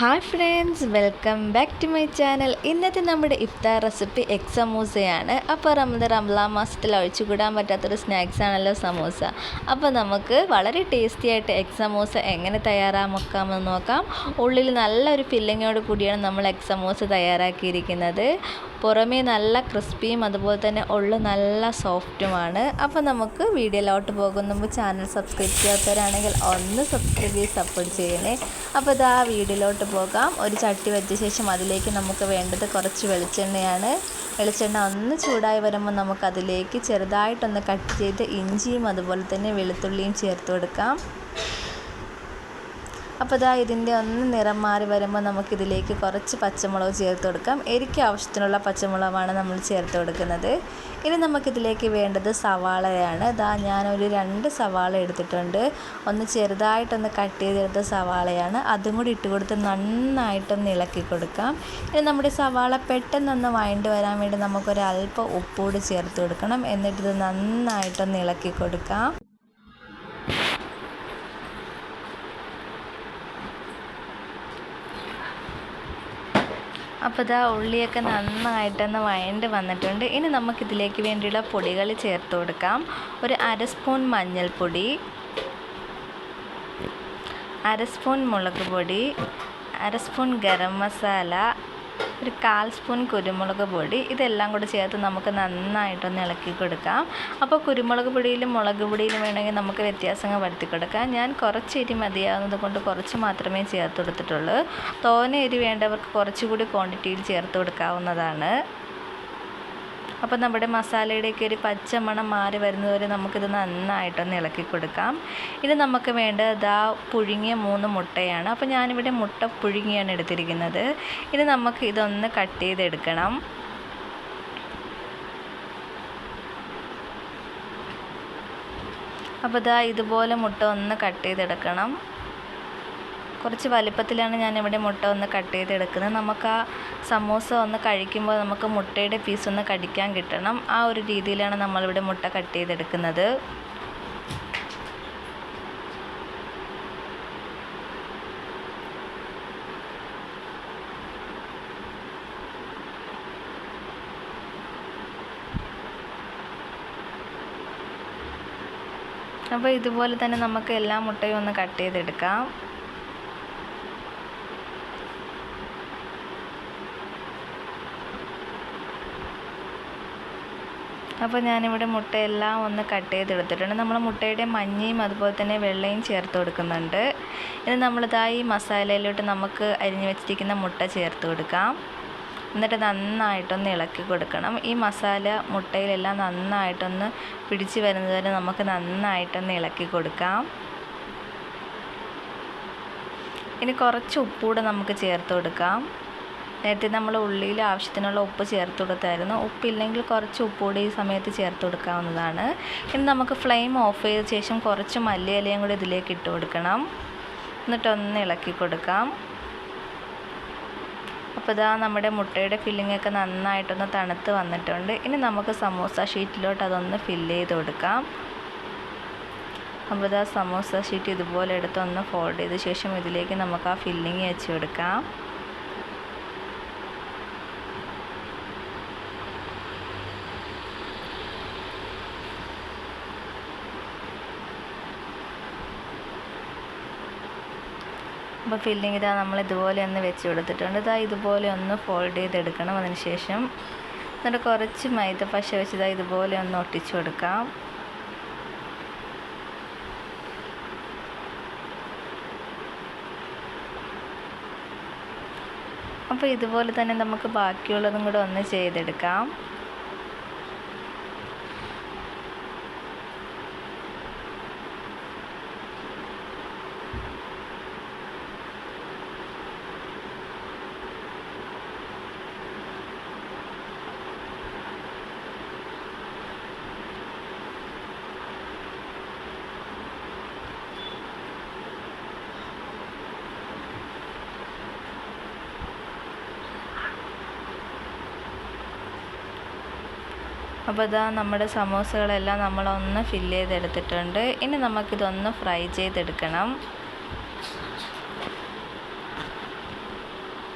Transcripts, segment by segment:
Hi friends welcome back to my channel ഇന്നത്തെ നമ്മുടെ ഇഫ്താർ recipe egg സമൂസയാണ് അപ്പോൾ റമദ റംലാ മാസത്തിൽ ഒഴിച്ചുകൂടാൻ പറ്റാത്തൊരു സ്നാക്സ് ആണല്ലോ സമൂസ. അപ്പോൾ നമുക്ക് വളരെ ടേസ്റ്റി ആയിട്ട് എഗ് സമൂസ എങ്ങനെ തയ്യാറാക്കാമെന്ന് നോക്കാം. ഉള്ളിൽ നല്ലൊരു ഫില്ലിങ്ങോട് കൂടിയാണ് നമ്മൾ എഗ് സമൂസ തയ്യാറാക്കിയിരിക്കുന്നത്. പുറമേ നല്ല ക്രിസ്പിയും അതുപോലെ തന്നെ ഉള്ളു നല്ല സോഫ്റ്റുമാണ്. അപ്പോൾ നമുക്ക് വീഡിയോയിലോട്ട് പോകുന്ന മുമ്പ് ചാനൽ സബ്സ്ക്രൈബ് ചെയ്യാത്തവരാണെങ്കിൽ ഒന്ന് സബ്സ്ക്രൈബ് ചെയ്ത് സപ്പോർട്ട് ചെയ്യണേ. അപ്പോൾ ഇതാ വീഡിയോയിലോട്ട് പോകാം. ഒരു ചട്ടി വെച്ച ശേഷം അതിലേക്ക് നമുക്ക് വേണ്ടത് കുറച്ച് വെളിച്ചെണ്ണയാണ്. വെളിച്ചെണ്ണ ഒന്ന് ചൂടായി വരുമ്പോൾ നമുക്കതിലേക്ക് ചെറുതായിട്ടൊന്ന് കട്ട് ചെയ്ത് ഇഞ്ചിയും അതുപോലെ തന്നെ വെളുത്തുള്ളിയും ചേർത്ത് കൊടുക്കാം. അപ്പോൾ ഇതാ ഇതിന്റെ ഒന്ന് നിറം മാറി വരുമ്പോൾ നമുക്കിതിലേക്ക് കുറച്ച് പച്ചമുളക് ചേർത്ത് കൊടുക്കാം. എരിക്ക് ആവശ്യത്തിനുള്ള പച്ചമുളകാണ് നമ്മൾ ചേർത്ത് കൊടുക്കുന്നത്. ഇനി നമുക്കിതിലേക്ക് വേണ്ടത് സവാളയാണ്. ഇതാ ഞാനൊരു രണ്ട് സവാള എടുത്തിട്ടുണ്ട്. ഒന്ന് ചെറുതായിട്ടൊന്ന് കട്ട് ചെയ്തെടുത്ത സവാളയാണ്. അതും കൂടി ഇട്ട് കൊടുത്ത് നന്നായിട്ടൊന്ന് ഇളക്കി കൊടുക്കാം. ഇനി നമ്മുടെ സവാള പെട്ടെന്നൊന്ന് വഴണ്ട് വരാൻ വേണ്ടി നമുക്കൊരു നമുക്കൊരല്പം ഉപ്പൂടി ചേർത്ത് കൊടുക്കണം. എന്നിട്ടിത് നന്നായിട്ടൊന്ന് ഇളക്കി കൊടുക്കാം. അപ്പോൾ ഇതാ ഉള്ളിയൊക്കെ നന്നായിട്ടൊന്ന് വഴണ്ട് വന്നിട്ടുണ്ട്. ഇനി നമുക്കിതിലേക്ക് വേണ്ടിയുള്ള പൊടികൾ ചേർത്ത് കൊടുക്കാം. ഒരു അര സ്പൂൺ മഞ്ഞൾപ്പൊടി അര സ്പൂൺ മുളക് പൊടി അര സ്പൂൺ ഗരം മസാല ഒരു കാൽ സ്പൂൺ കുരുമുളക് പൊടി ഇതെല്ലാം കൂടി ചേർത്ത് നമുക്ക് നന്നായിട്ടൊന്ന് ഇളക്കി കൊടുക്കാം. അപ്പോൾ കുരുമുളക് പൊടിയിലും മുളക് പൊടിയിലും വേണമെങ്കിൽ നമുക്ക് വ്യത്യാസങ്ങൾ വരുത്തി കൊടുക്കാം. ഞാൻ കുറച്ച് എരി മതിയാവുന്നത് കൊണ്ട് കുറച്ച് മാത്രമേ ചേർത്ത് കൊടുത്തിട്ടുള്ളൂ. തോനെ എരി വേണ്ടവർക്ക് കുറച്ചുകൂടി ക്വാണ്ടിറ്റിയിൽ ചേർത്ത് കൊടുക്കാവുന്നതാണ്. അപ്പോൾ നമ്മുടെ മസാലയുടെയൊക്കെ ഒരു പച്ചമണം മാറി വരുന്നതുവരെ നമുക്കിത് നന്നായിട്ടൊന്ന് ഇളക്കി കൊടുക്കാം. ഇനി നമുക്ക് വേണ്ട ഇതാ പുഴുങ്ങിയ മൂന്ന് മുട്ടയാണ്. അപ്പോൾ ഞാനിവിടെ മുട്ട പുഴുങ്ങിയാണ് എടുത്തിരിക്കുന്നത്. ഇനി നമുക്ക് ഇതൊന്ന് കട്ട് ചെയ്തെടുക്കണം. അപ്പോൾ ഇതാ ഇതുപോലെ മുട്ട ഒന്ന് കട്ട് ചെയ്തെടുക്കണം. കുറച്ച് വലിപ്പത്തിലാണ് ഞാനിവിടെ മുട്ട ഒന്ന് കട്ട് ചെയ്തെടുക്കുന്നത്. നമുക്ക് ആ സമൂസ ഒന്ന് കഴിക്കുമ്പോൾ നമുക്ക് മുട്ടയുടെ പീസ് ഒന്ന് കടിക്കാൻ കിട്ടണം. ആ ഒരു രീതിയിലാണ് നമ്മളിവിടെ മുട്ട കട്ട് ചെയ്തെടുക്കുന്നത്. അപ്പോൾ ഇതുപോലെ തന്നെ നമുക്ക് എല്ലാ മുട്ടയും ഒന്ന് കട്ട് ചെയ്തെടുക്കാം. അപ്പോൾ ഞാനിവിടെ മുട്ടയെല്ലാം ഒന്ന് കട്ട് ചെയ്ത് എടുത്തിട്ടുണ്ട് നമ്മൾ മുട്ടയുടെ മഞ്ഞയും അതുപോലെ തന്നെ വെള്ളയും ചേർത്ത് കൊടുക്കുന്നുണ്ട്. ഇനി നമ്മളിതാ ഈ മസാലയിലോട്ട് നമുക്ക് അരിഞ്ഞു വെച്ചിരിക്കുന്ന മുട്ട ചേർത്ത് കൊടുക്കാം. എന്നിട്ട് നന്നായിട്ടൊന്ന് ഇളക്കി കൊടുക്കണം. ഈ മസാല മുട്ടയിലെല്ലാം നന്നായിട്ടൊന്ന് പിടിച്ച് വരുന്നത് വരെ നമുക്ക് നന്നായിട്ടൊന്ന് ഇളക്കി കൊടുക്കാം. ഇനി കുറച്ച് ഉപ്പൂടെ നമുക്ക് ചേർത്ത് കൊടുക്കാം. നേരത്തെ നമ്മൾ ഉള്ളിയിൽ ആവശ്യത്തിനുള്ള ഉപ്പ് ചേർത്ത് കൊടുത്തായിരുന്നു. ഉപ്പില്ലെങ്കിൽ കുറച്ച് ഉപ്പ് കൂടി ഈ സമയത്ത് ചേർത്ത് കൊടുക്കാവുന്നതാണ്. ഇനി നമുക്ക് ഫ്ലെയിം ഓഫ് ചെയ്ത ശേഷം കുറച്ച് മല്ലിയിലയും കൂടി ഇതിലേക്ക് ഇട്ട് കൊടുക്കണം. എന്നിട്ടൊന്ന് ഇളക്കി കൊടുക്കാം. അപ്പോൾ ഇതാ നമ്മുടെ മുട്ടയുടെ ഫില്ലിംഗ് ഒക്കെ നന്നായിട്ടൊന്ന് തണുത്ത് വന്നിട്ടുണ്ട്. ഇനി നമുക്ക് സമോസ ഷീറ്റിലോട്ട് അതൊന്ന് ഫില്ല് ചെയ്ത് കൊടുക്കാം. അപ്പോൾ ഇതാ സമോസ ഷീറ്റ് ഇതുപോലെ എടുത്തൊന്ന് ഫോൾഡ് ചെയ്ത ശേഷം ഇതിലേക്ക് നമുക്ക് ആ ഫില്ലിങ് വെച്ച് കൊടുക്കാം. അപ്പോൾ ഫില്ലിംഗ് ഇതാ നമ്മൾ ഇതുപോലെ ഒന്ന് വെച്ച് കൊടുത്തിട്ടുണ്ട്. ഇതാ ഇതുപോലെ ഒന്ന് ഫോൾഡ് ചെയ്തെടുക്കണം. അതിനുശേഷം എന്നിട്ട് കുറച്ച് മൈദ പശ വെച്ച് ഇതാ ഇതുപോലെ ഒന്ന് ഒട്ടിച്ചു കൊടുക്കാം. അപ്പോൾ ഇതുപോലെ തന്നെ നമുക്ക് ബാക്കിയുള്ളതും കൂടെ ഒന്ന് ചെയ്തെടുക്കാം. അപ്പോൾ ഇതാ നമ്മുടെ സമോസകളെല്ലാം നമ്മളൊന്ന് ഫില്ല് ചെയ്തെടുത്തിട്ടുണ്ട്. ഇനി നമുക്കിതൊന്ന് ഫ്രൈ ചെയ്തെടുക്കണം.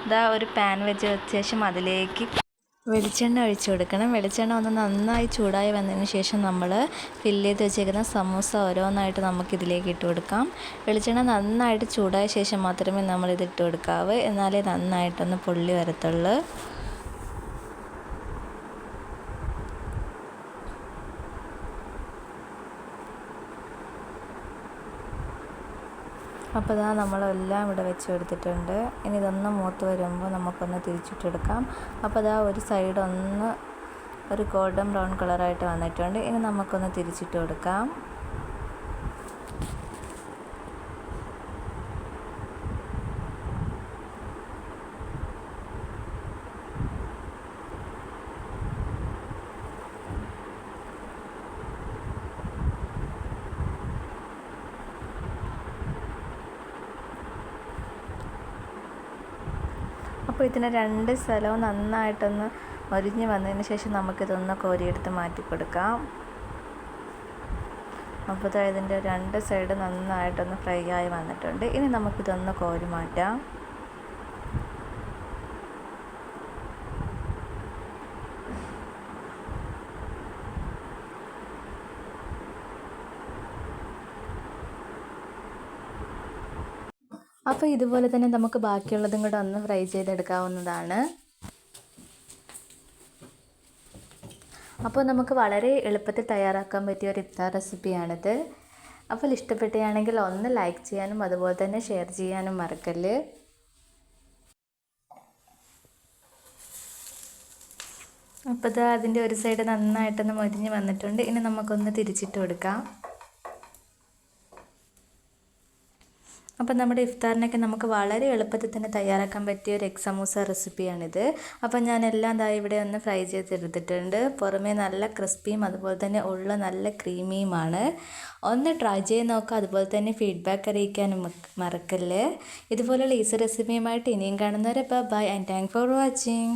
ഇതാ ഒരു പാൻ വെച്ച് വെച്ച ശേഷം അതിലേക്ക് വെളിച്ചെണ്ണ ഒഴിച്ചു കൊടുക്കണം. വെളിച്ചെണ്ണ ഒന്ന് നന്നായി ചൂടായി വന്നതിന് ശേഷം നമ്മൾ ഫില്ല് ചെയ്ത് വെച്ചേക്കുന്ന സമൂസ ഓരോന്നായിട്ട് നമുക്കിതിലേക്ക് ഇട്ട് കൊടുക്കാം. വെളിച്ചെണ്ണ നന്നായിട്ട് ചൂടായ ശേഷം മാത്രമേ നമ്മളിത് ഇട്ട് കൊടുക്കാവൂ. എന്നാലേ നന്നായിട്ടൊന്ന് പൊള്ളി വരത്തുള്ളൂ. അപ്പോൾ ഇതാ നമ്മളെല്ലാം ഇവിടെ വെച്ച് എടുത്തിട്ടുണ്ട്. ഇനി ഇതൊന്ന് മൂത്ത് വരുമ്പോൾ നമുക്കൊന്ന് തിരിച്ചിട്ടെടുക്കാം. അപ്പോൾ ഇതാ ഒരു സൈഡ് ഒന്ന് ഒരു ഗോൾഡൻ ബ്രൗൺ കളറായിട്ട് വന്നിട്ടുണ്ട്. ഇനി നമുക്കൊന്ന് തിരിച്ചിട്ട് കൊടുക്കാം അപ്പോൾ ഇതിന് രണ്ട് സ്ഥലവും നന്നായിട്ടൊന്ന് ഒരിഞ്ഞ് വന്നതിന് ശേഷം നമുക്കിതൊന്ന് കോരിയെടുത്ത് മാറ്റി കൊടുക്കാം അപ്പോൾ ഇതിന്റെ രണ്ട് സൈഡ് നന്നായിട്ടൊന്ന് ഫ്രൈ ആയി വന്നിട്ടുണ്ട്. ഇനി നമുക്കിതൊന്ന് കോരി മാറ്റാം. അപ്പോൾ ഇതുപോലെ തന്നെ നമുക്ക് ബാക്കിയുള്ളതും കൂടെ ഒന്ന് ഫ്രൈ ചെയ്തെടുക്കാവുന്നതാണ്. അപ്പോൾ നമുക്ക് വളരെ എളുപ്പത്തിൽ തയ്യാറാക്കാൻ പറ്റിയ ഒരു ഇഫ്താർ റെസിപ്പിയാണിത്. അപ്പോൾ ഇഷ്ടപ്പെട്ടുകയാണെങ്കിൽ ഒന്ന് ലൈക്ക് ചെയ്യാനും അതുപോലെ തന്നെ ഷെയർ ചെയ്യാനും മറക്കല്ല്. അപ്പോൾ അതിന്റെ ഒരു സൈഡ് നന്നായിട്ടൊന്ന് മൊരിഞ്ഞ് വന്നിട്ടുണ്ട്. ഇനി നമുക്കൊന്ന് തിരിച്ചിട്ട് കൊടുക്കാം. അപ്പം നമ്മുടെ ഇഫ്താറിനൊക്കെ നമുക്ക് വളരെ എളുപ്പത്തിൽ തന്നെ തയ്യാറാക്കാൻ പറ്റിയ ഒരു എഗ് സമൂസ റെസിപ്പിയാണിത്. അപ്പം ഞാൻ എല്ലാം ദാ ഇവിടെ ഒന്ന് ഫ്രൈ ചെയ്തെടുത്തിട്ടുണ്ട്. പുറമേ നല്ല ക്രിസ്പിയും അതുപോലെ തന്നെ ഉള്ള നല്ല ക്രീമിയുമാണ്. ഒന്ന് ട്രൈ ചെയ്ത് നോക്കുക അതുപോലെ തന്നെ ഫീഡ്ബാക്ക് അറിയിക്കാനും മറക്കല്ലേ. ഇതുപോലുള്ള ഈസി റെസിപ്പിയുമായിട്ട് ഇനിയും കാണുന്നവരെ bye and thank for watching